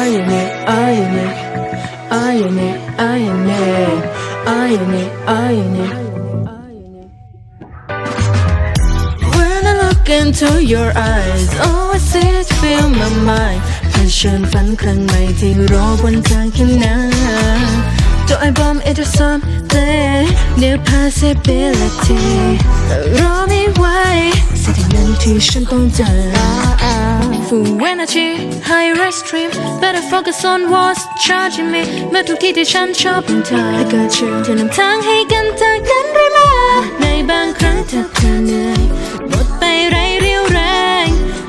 iron it, iron it, iron When I look into your eyes, all I see is fill my mind. now. Do I bomb it or something? New possibility ที่ฉันต้องเจอฟู energy high r e s t r e a m better focus on what's charging me เมื่อทุกที่ที่ฉันชอบเป็นเธอให้เกิดชื่อเธอนำทางให้กันเาอกันเรื่อยมา ในบางครั้งถ้าเธอเหนื่อยหมดไปไรเรี่ยวแรง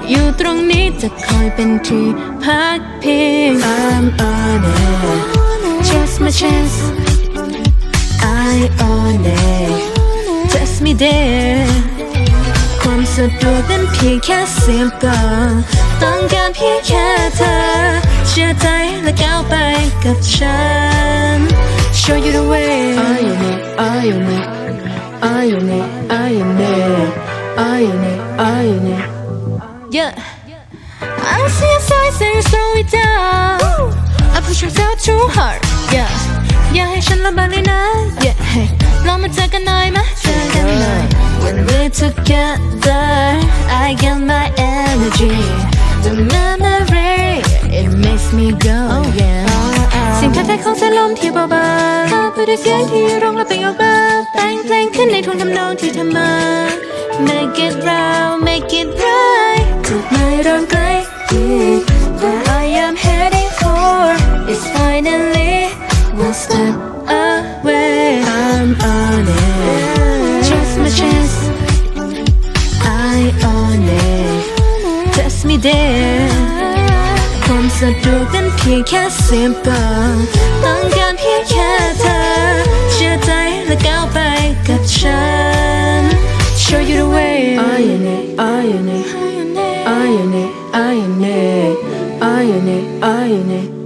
อยู่ตรงนี้จะคอยเป็นที่พักพิง I'm on it just my chance I on it t u s t me there สะดวกนั้นเพียงแค่เสียงก่อนต้องการเพียงแค่เธอ เชื่อใจและก้าวไปกับฉัน Show you the way I ายอย I ่นี่ I ายอย I ่นี่ I ายอย I ่นี่อายอยู่นี่อายอยู่ Yeah I see a sign s a y o u g s l o w it down I push myself too hard Yeah อย่าให้ฉันลำบากเลยนะ Yeah hey เรามาเจอกันหน่อย together I get my energy The memory It makes me go yeah สิ่งท้าทายของเส้นลมที่เบาบางข้าไปด้วยเสียงที่ร้องระเบิดออกมาแต่งเพลงขึ้นในทุนทำนองที่ทำมา Make it round make it right จุดหมายเริ่มไกล I am heading for is finally one step away I'm on it Just my chance ความสะดวกนั้นเพียงแค่ simple ต้องการเพียงแค่เธอ เชื่อใจและก้าวไปกับฉัน show you the way all you need all you need all you need all you need all you need all you need